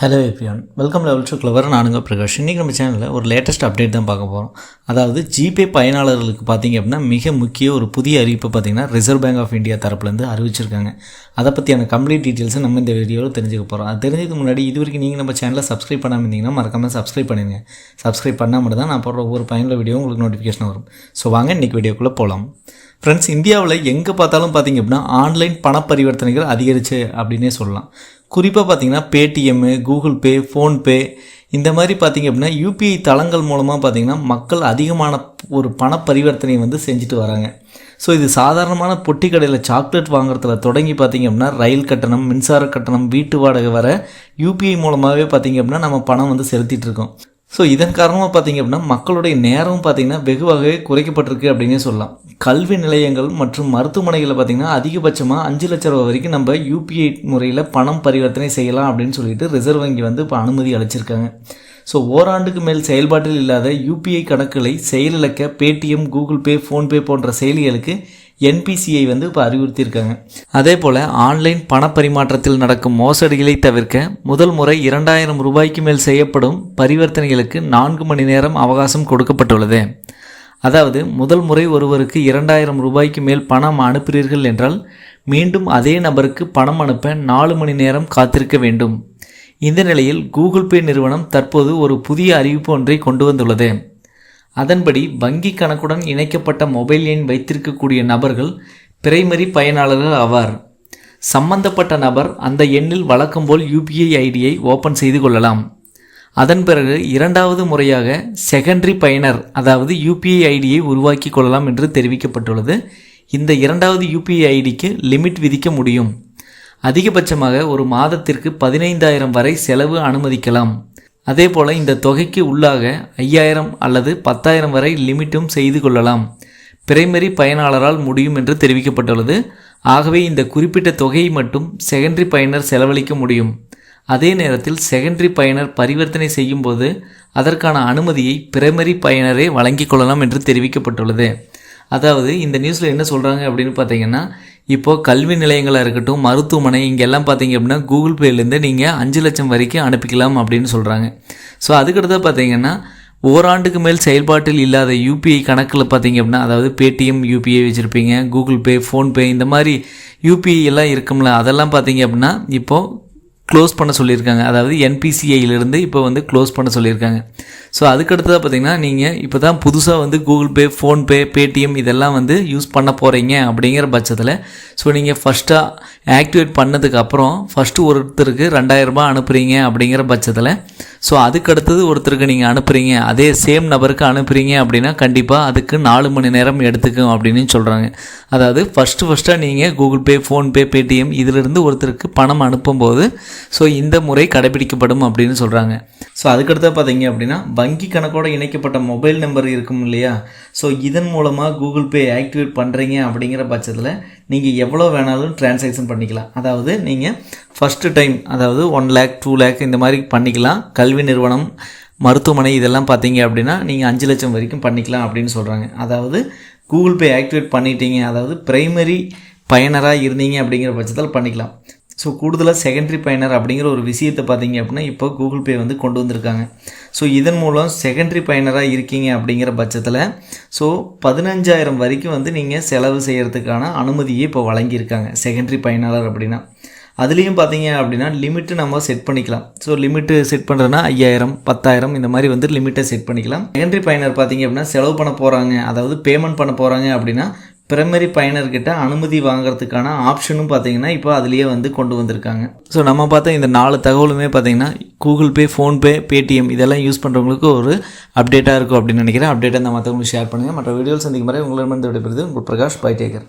Hello everyone welcome level to clever நானுங்க பிரகாஷ். இன்றைக்கி நம்ம சேனலில் ஒரு லேட்டஸ்ட் அப்டேட் தான் பார்க்க போகிறோம் அதாவது ஜிபே பயனாளர்களுக்கு பார்த்தீங்க அப்படின்னா மிக முக்கிய ஒரு புதிய அறிவிப்பு பார்த்தீங்கன்னா ரிசர்வ் பேங்க் ஆஃப் இந்தியா தரப்புலேருந்து அறிவிச்சிருக்காங்க. அதை பற்றியான கம்ப்ளீட் டீட்டெயில்ஸை நம்ம இந்த வீடியோவில் தெரிஞ்சுக்க போகிறோம் அது தெரிஞ்சதுக்கு முன்னாடி இது வரைக்கும் நீங்கள் நம்ம சேனலை சப்ஸ்கிரைப் பண்ணாமல் இருந்தீங்கன்னா மறக்காமல் சப்ஸ்கிரைப் பண்ணுங்கள் சப்ஸ்கிரைப் பண்ணால் மட்டும் தான் நான் போடுற ஒவ்வொரு பயனுள்ள வீடியோ உங்களுக்கு நோட்டிஃபிகேஷன் வரும். ஸோ வாங்க இன்றைக்கி வீடியோக்குள்ளே போகலாம் ஃப்ரெண்ட்ஸ் இந்தியாவில் எங்கே பார்த்தாலும் பார்த்தீங்க அப்படின்னா ஆன்லைன் பண பரிவர்த்தனைகள் அதிகரிச்சு அப்படின்னே சொல்லலாம். குறிப்பாக பார்த்தீங்கன்னா பேடிஎம்மு கூகுள் பே ஃபோன்பே இந்த மாதிரி பார்த்தீங்க அப்படின்னா யூபிஐ தளங்கள் மூலமாக பார்த்தீங்கன்னா மக்கள் அதிகமான ஒரு பண பரிவர்த்தனை வந்து செஞ்சுட்டு வராங்க. ஸோ இது சாதாரணமான பொட்டி கடையில் சாக்லேட் வாங்குறதுல தொடங்கி பார்த்தீங்க அப்படின்னா ரயில் கட்டணம் மின்சார கட்டணம் வீட்டு வாடகை வர யூபிஐ மூலமாகவே பார்த்தீங்க அப்படின்னா நம்ம பணம் வந்து செலுத்திட்டு இருக்கோம். ஸோ இதன் காரணமாக பார்த்தீங்க அப்படின்னா மக்களுடைய நேரம் பார்த்தீங்கன்னா வெகுவாகவே குறைக்கப்பட்டிருக்கு அப்படின்னே சொல்லலாம். கல்வி நிலையங்கள் மற்றும் மருத்துவமனைகளில் பார்த்தீங்கன்னா அதிகபட்சமாக அஞ்சு லட்ச ரூபா வரைக்கும் நம்ம யூபிஐ முறையில் பணம் பரிவர்த்தனை செய்யலாம் அப்படின்னு சொல்லிட்டு ரிசர்வ் வங்கி வந்து இப்போ அனுமதி அளிச்சிருக்காங்க. ஸோ ஓராண்டுக்கு மேல் செயல்பாட்டில் இல்லாத யூபிஐ கணக்குகளை செயலிழக்க பேடிஎம் கூகுள் பே ஃபோன்பே போன்ற செயலிகளுக்கு என்பிசிஐ வந்து இப்போ அறிவுறுத்தியிருக்காங்க. அதே போல் ஆன்லைன் பணப்பரிமாற்றத்தில் நடக்கும் மோசடிகளை தவிர்க்க முதல் முறை இரண்டாயிரம் ரூபாய்க்கு மேல் செய்யப்படும் பரிவர்த்தனைகளுக்கு நான்கு மணி நேரம் அவகாசம் கொடுக்கப்பட்டுள்ளது. அதாவது முதல் முறை ஒருவருக்கு இரண்டாயிரம் ரூபாய்க்கு மேல் பணம் அனுப்புகிறீர்கள் என்றால் மீண்டும் அதே நபருக்கு பணம் அனுப்ப நாலு மணி நேரம் காத்திருக்க வேண்டும். இந்த நிலையில் கூகுள் பே நிறுவனம் தற்போது ஒரு புதிய அறிவிப்பு ஒன்றை கொண்டு வந்துள்ளது. அதன்படி வங்கி கணக்குடன் இணைக்கப்பட்ட மொபைல் எண் வைத்திருக்கக்கூடிய நபர்கள் பிரைமரி பயனாளர்கள் ஆவார். சம்பந்தப்பட்ட நபர் அந்த எண்ணில் வழக்கம் போல் யூபிஐ ஐடியை ஓப்பன் செய்து கொள்ளலாம். அதன் பிறகு இரண்டாவது முறையாக செகண்டரி பயனர் அதாவது யூபிஐ ஐடியை உருவாக்கி கொள்ளலாம் என்று தெரிவிக்கப்பட்டுள்ளது. இந்த இரண்டாவது யூபிஐ ஐடிக்கு லிமிட் விதிக்க முடியும். அதிகபட்சமாக ஒரு மாதத்திற்கு பதினைந்தாயிரம் வரை செலவு அனுமதிக்கலாம். அதே போல் இந்த தொகைக்கு உள்ளாக ஐயாயிரம் அல்லது பத்தாயிரம் வரை லிமிட்டும் செய்து கொள்ளலாம். பிரைமரி பயனாளரால் முடியும் என்று தெரிவிக்கப்பட்டுள்ளது. ஆகவே இந்த குறிப்பிட்ட தொகையை மட்டும் செகண்டரி பயனர் செலவழிக்க முடியும். அதே நேரத்தில் செகண்டரி பயனர் பரிவர்த்தனை செய்யும்போது அதற்கான அனுமதியை பிரைமரி பயனரே வழங்கிக் கொள்ளலாம் என்று தெரிவிக்கப்பட்டுள்ளது. அதாவது இந்த நியூஸில் என்ன சொல்கிறாங்க அப்படின்னு பார்த்தீங்கன்னா இப்போது கல்வி நிலையங்களாக இருக்கட்டும் மருத்துவமனை இங்கெல்லாம் பார்த்தீங்க அப்படின்னா கூகுள் பேலேருந்து நீங்கள் அஞ்சு லட்சம் வரைக்கும் அனுப்பிக்கலாம் அப்படின்னு சொல்கிறாங்க ஸோ அதுக்கடுத்து பார்த்தீங்கன்னா ஓராண்டுக்கு மேல் செயல்பாட்டில் இல்லாத யூபிஐ கணக்கில் பார்த்தீங்க அப்படின்னா அதாவது பேடிஎம் யூபிஐ வச்சுருப்பீங்க கூகுள் பே ஃபோன்பே இந்த மாதிரி யூபிஐ எல்லாம் இருக்கும்ல அதெல்லாம் பார்த்தீங்க அப்படின்னா இப்போது க்ளோஸ் பண்ண சொல்லியிருக்காங்க. அதாவது என்பிசிஐயிலிருந்து இப்போ வந்து க்ளோஸ் பண்ண சொல்லியிருக்காங்க. ஸோ அதுக்கடுத்ததாக பார்த்தீங்கன்னா நீங்கள் இப்போ தான் புதுசாக வந்து கூகுள் பே ஃபோன்பே பேடிஎம் இதெல்லாம் வந்து யூஸ் பண்ண போகிறீங்க அப்படிங்கிற பட்சத்தில் ஸோ நீங்கள் ஃபஸ்ட்டாக ஆக்டிவேட் பண்ணதுக்கு அப்புறம் ஃபஸ்ட்டு ஒருத்தருக்கு ரெண்டாயிரரூபா அனுப்புகிறீங்க அப்படிங்கிற பட்சத்தில் ஸோ அதுக்கடுத்தது ஒருத்தருக்கு நீங்கள் அனுப்புகிறீங்க அதே சேம் நபருக்கு அனுப்புகிறீங்க அப்படின்னா கண்டிப்பாக அதுக்கு நாலு மணி நேரம் எடுத்துக்கும் அப்படின்னு சொல்கிறாங்க அதாவது ஃபஸ்ட்டு ஃபஸ்ட்டாக நீங்கள் கூகுள் பே ஃபோன்பே பேடிஎம் இதிலிருந்து ஒருத்தருக்கு பணம் அனுப்பும்போது ஸோ இந்த முறை கடைபிடிக்கப்படும் அப்படின்னு சொல்கிறாங்க ஸோ அதுக்கடுத்து பார்த்தீங்க அப்படின்னா வங்கி கணக்கோடு இணைக்கப்பட்ட மொபைல் நம்பர் இருக்கும் இல்லையா? ஸோ இதன் மூலமாக கூகுள் பே ஆக்டிவேட் பண்ணுறீங்க அப்படிங்கிற பட்சத்தில் நீங்கள் எவ்வளோ வேணாலும் டிரான்சாக்ஷன் பண்ணிக்கலாம். அதாவது நீங்கள் ஃபஸ்ட்டு டைம் அதாவது ஒன் லேக் டூ லேக் இந்த மாதிரி பண்ணிக்கலாம். கல்வி நிறுவனம் மருத்துவமனை இதெல்லாம் பார்த்தீங்க அப்படின்னா நீங்கள் அஞ்சு லட்சம் வரைக்கும் பண்ணிக்கலாம் அப்படின்னு சொல்கிறாங்க அதாவது கூகுள் பே ஆக்டிவேட் பண்ணிட்டீங்க. அதாவது ப்ரைமரி பயனராக இருந்தீங்க அப்படிங்கிற பட்சத்தில் பண்ணிக்கலாம். ஸோ கூடுதலாக செகண்டரி பயனர் அப்படிங்கிற ஒரு விஷயத்தை பார்த்தீங்க அப்படின்னா இப்போ கூகுள் பே வந்து கொண்டு வந்திருக்காங்க. ஸோ இதன் மூலம் செகண்டரி பயனராக இருக்கீங்க அப்படிங்கிற பட்சத்தில் ஸோ பதினஞ்சாயிரம் வரைக்கும் வந்து நீங்கள் செலவு செய்கிறதுக்கான அனுமதியை இப்போ வழங்கியிருக்காங்க செகண்டரி பயனாளர் அப்படின்னா. அதுலேயும் பார்த்தீங்க அப்படின்னா லிமிட்டு நம்ம செட் பண்ணிக்கலாம். ஸோ லிமிட்டு செட் பண்ணுறதுனா ஐயாயிரம் பத்தாயிரம் இந்த மாதிரி வந்து லிமிட்டை செட் பண்ணிக்கலாம். செகண்டரி பயனர் பார்த்தீங்க அப்படின்னா செலவு பண்ண போகிறாங்க அதாவது பேமெண்ட் பண்ண போகிறாங்க அப்படின்னா பிரைமரி பயனர்கிட்ட அனுமதி வாங்குறதுக்கான ஆப்ஷனும் பார்த்தீங்கன்னா இப்போ அதுலேயே வந்து கொண்டு வந்திருக்காங்க. ஸோ நம்ம பார்த்தா இந்த நாலு தகவலுமே பார்த்தீங்கன்னா கூகுள் பே ஃபோன்பே பேடிஎம் இதெல்லாம் யூஸ் பண்ணுறவங்களுக்கு ஒரு அப்டேட்டாக இருக்கும் அப்படின்னு நினைக்கிறேன். அப்டேட்டாக இந்த மற்றவங்களுக்கு ஷேர் பண்ணுங்கள் மற்ற வீடியோஸ் சந்திக்கும் முறை உங்களிடமிருந்து விடைபெறுது உங்கள் பிரகாஷ் பை டேக்கர்